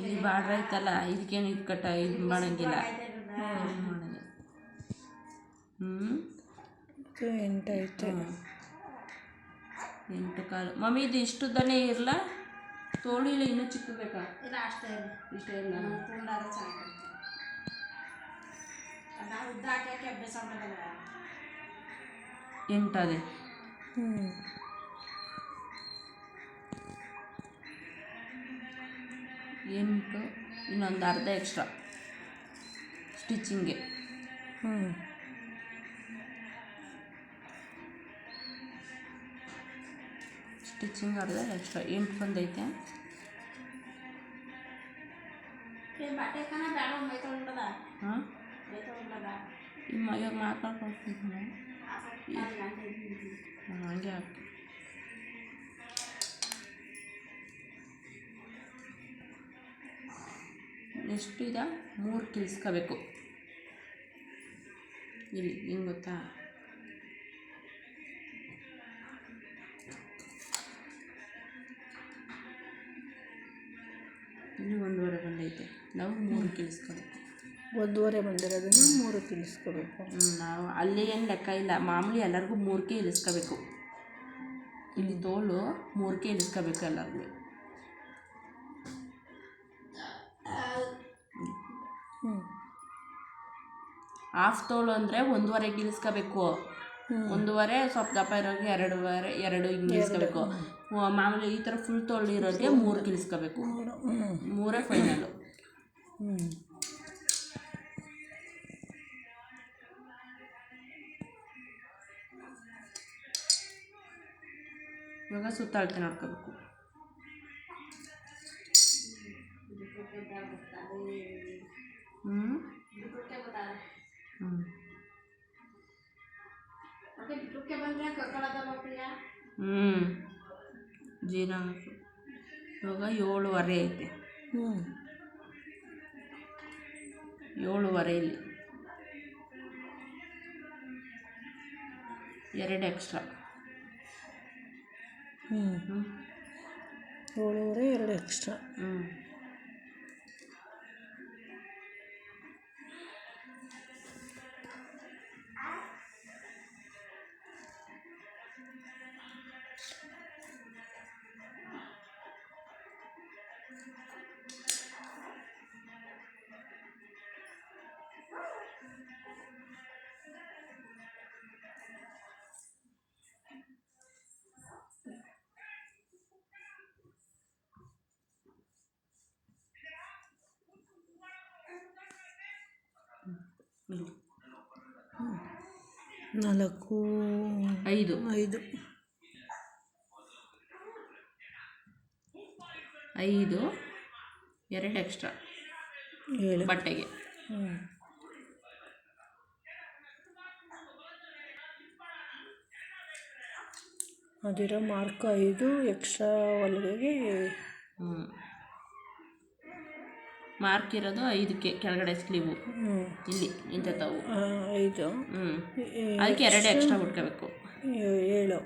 ಇಲ್ಲಿ ಬಾರ್ಡ್ರ್ ಐತಲ್ಲ ಇದಕ್ಕೇನು ಇದು ಕಟ್ಟ ಇದು ಮಾಡಂಗಿಲ್ಲ. ಹ್ಞೂ ಎಂಟಾಯ್ತು. ಎಂಟು ಕಾಲು. ಮಮ್ಮಿ ಇದು ಇಷ್ಟು ದನೇ ಇರಲ್ಲ ತೋಳಿಲ್ಲ ಇನ್ನೂ ಚಿಕ್ಕ ಬೇಕಾ? ಇಲ್ಲ ಅಷ್ಟೇ ಇಲ್ಲ ಇಷ್ಟೇ ಇಲ್ಲ ತುಂಡಾದ ಚೆನ್ನಾಗಿ ನಾವು ಉದ್ದ ಹಾಕಿ ಅಭ್ಯಾಸ ಮಾಡೋದಲ್ಲ ಎಂಟದೆ. ಹ್ಞೂ ಎಂಟು ಇನ್ನೊಂದು ಅರ್ಧ ಎಕ್ಸ್ಟ್ರಾ. ಸ್ಟಿಚಿಂಗ್ಗೆ ಹ್ಞೂ ಸ್ಟಿಚಿಂಗ್ ಅರ್ಧ ಎಕ್ಸ್ಟ್ರಾ. ಎಂಟು ಬಂದೈತೆ. ಹಾಂ? ಇವಾಗ ಮಾತಾಡ್ಕೊಳ್ತಿದ್ದೀನಿ ಹಂಗೆ. ಹಾಕಿ ಎಷ್ಟು ಮೂರು ಕಿಲ್ಸ್ಕೋಬೇಕು ಇಲ್ಲಿ ಹಿಂಗೆ ಗೊತ್ತಾ? ಇನ್ನೂ ಒಂದೂವರೆ ಬಂದೈತೆ ನಾವು ಮೂರು ಕಿಲ್ಸ್ಕೋಬೇಕು ಒಂದೂವರೆ ಬಂದಿರೋದನ್ನು ಮೂರು ತಿಳಿಸ್ಕೋಬೇಕು. ಹ್ಮ್, ನಾವು ಅಲ್ಲಿ ಏನು ಲೆಕ್ಕ ಇಲ್ಲ. ಮಾಮೂಲಿ ಎಲ್ಲರಿಗೂ ಮೂರಕ್ಕೆ ಇಳಿಸ್ಕೋಬೇಕು. ಇಲ್ಲಿ ತೋಳು ಮೂರಕ್ಕೆ ಇಳಿಸ್ಕೋಬೇಕು ಎಲ್ಲರಿಗೂ. ಹಾಫ್ ತೋಳು ಅಂದರೆ ಒಂದೂವರೆಗೆ ಇಳಿಸ್ಕೋಬೇಕು. ಒಂದೂವರೆ ಸ್ವಲ್ಪ ದಪ್ಪ ಇರೋರಿಗೆ ಎರಡೂವರೆ ಎರಡು ಹಿಂಗೆ ಇಳಿಸ್ಕೋಬೇಕು. ಮಾಮೂಲಿ ಈ ಥರ ಫುಲ್ ತೋಳು ಇರೋರಿಗೆ ಮೂರು ಇಳಿಸ್ಕೋಬೇಕು. ಮೂರೇ. ಹ್ಞೂ ಮೂರೇ ಸುತ್ತ ಅಳತೆ ಇವಾಗ ನೋಡ್ಕೋಬೇಕು ಹ್ಞೂ ಹ್ಞೂ ಮತ್ತೆ ಬಿಟ್ಟಕ್ಕೆ ಬಂದ್ರೆ ಕರ್ಕೊಳ್ಳೋದಲ್ಲ ಪ್ರಿಯ ಹ್ಞೂ ಜೀರಾ ಹಾಕು. ಇವಾಗ ಏಳುವರೆ ಐತೆ. ಹ್ಞೂ ಏಳುವರೆ ಇಲ್ಲಿ. ಎರಡು ಎಕ್ಸ್ಟ್ರಾ ಹ್ಞೂ ಹ್ಞೂ ಏಳುವರೆ ಎರಡು ಎಕ್ಸ್ಟ್ರಾ ಹ್ಞೂ ನಾಲ್ಕು ಐದು. ಐದು. ಐದು ಎರಡು ಎಕ್ಸ್ಟ್ರಾ ಏಳು. ಬಟ್ಟೆಗೆ. ಹ್ಞೂ ಅದಿರೋ ಮಾರ್ಕ್ ಐದು ಎಕ್ಸ್ಟ್ರಾ ಹೊಲಿಗೆಗೆ ಹ್ಞೂ ಮಾರ್ಕ್ ಇರೋದು ಐದಕ್ಕೆ ಕೆಳಗಡೆ ಸ್ಲೀವು. ಇಲ್ಲಿ ಇಂಥವು ಆ, ಐದು. ಹ್ಞೂ ಅದಕ್ಕೆ ಎರಡು ಎಕ್ಸ್ಟ್ರಾ ಹುಡ್ಕೋಬೇಕು. ಏಳು.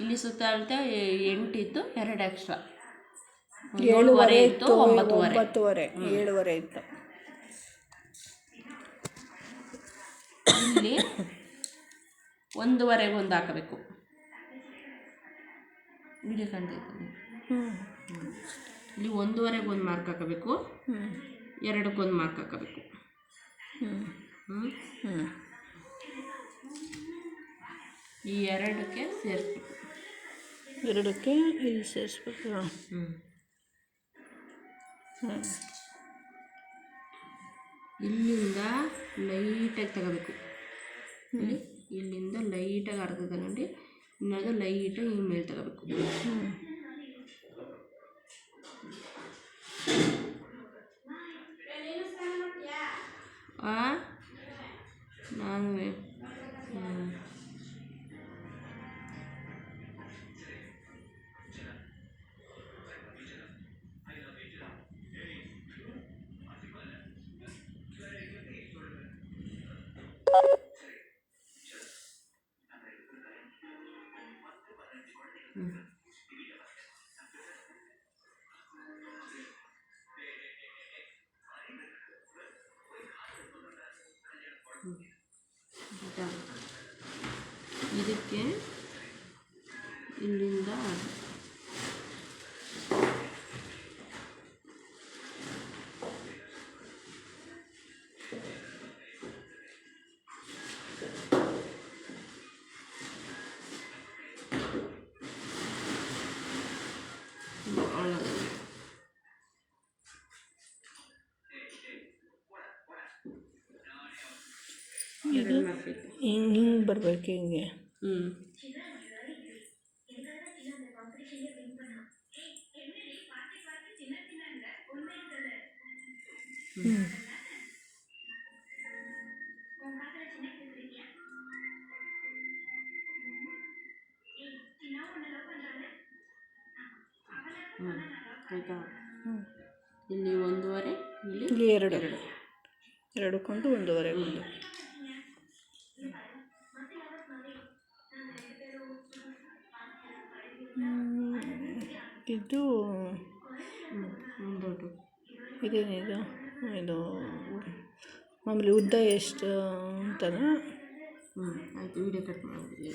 ಇಲ್ಲಿ ಸುತ್ತ ಅಳತೆ ಎಂಟಿತ್ತು ಎರಡು ಎಕ್ಸ್ಟ್ರಾ. ಏಳುವರೆ ಇತ್ತು ಒಂಬತ್ತುವರೆ. ಒಂಬತ್ತುವರೆ ಏಳುವರೆ ಇತ್ತು. ಇಲ್ಲಿ ಒಂದೂವರೆಗೆ ಒಂದು ಹಾಕಬೇಕು. ವಿಡಿಯೋ ಕಂಡಿದ್ದೀನಿ ಇಲ್ಲಿ ಒಂದೂವರೆಗೆ ಒಂದು ಮಾರ್ಕ್ ಹಾಕಬೇಕು. ಹ್ಞೂ ಎರಡಕ್ಕೊಂದು ಮಾರ್ಕ್ ಹಾಕಬೇಕು. ಹ್ಞೂ ಹ್ಞೂ ಹ್ಞೂ ಈ ಎರಡಕ್ಕೆ ಸೇರಿಸ್ಬೇಕು. ಎರಡಕ್ಕೆ ಇಲ್ಲಿ ಸೇರಿಸ್ಬೇಕು. ಹ್ಞೂ ಇಲ್ಲಿಂದ ಲೈಟಾಗಿ ತಗೋಬೇಕು. ಇಲ್ಲಿ ಇಲ್ಲಿಂದ ಲೈಟಾಗಿ ಅರ್ಧ ತಗೊಂಡು ಇನ್ನೊಂದು ಲೈಟಾಗಿ ಈ ಮೇಲೆ ತಗೋಬೇಕು. ಹ್ಞೂ 이렇게 일린다. ಮಾಡಬೇಕು ಹಿಂಗೆ ಹಿಂಗೆ ಬರ್ಬೇಕು ಹಿಂಗೆ. ಹ್ಞೂ ಹ್ಞೂ ಹ್ಞೂ ಆಯಿತಾ? ಹ್ಞೂ ಇಲ್ಲಿ ಒಂದೂವರೆ ಇಲ್ಲಿ ಇಲ್ಲಿ ಎರಡು. ಎರಡು. ಎರಡು ಕೊಂಡು ಒಂದೂವರೆ ಕೊಂಡು. ಇದು ಇದೇನಿದು? ಇದು ಮಾಮೂಲಿ ಉದ್ದ ಎಷ್ಟು ಅಂತನಾ? ಹ್ಞೂ ಆಯಿತು ವಿಡಿಯೋ ಕಟ್ ಮಾಡಿಬಿಡಿ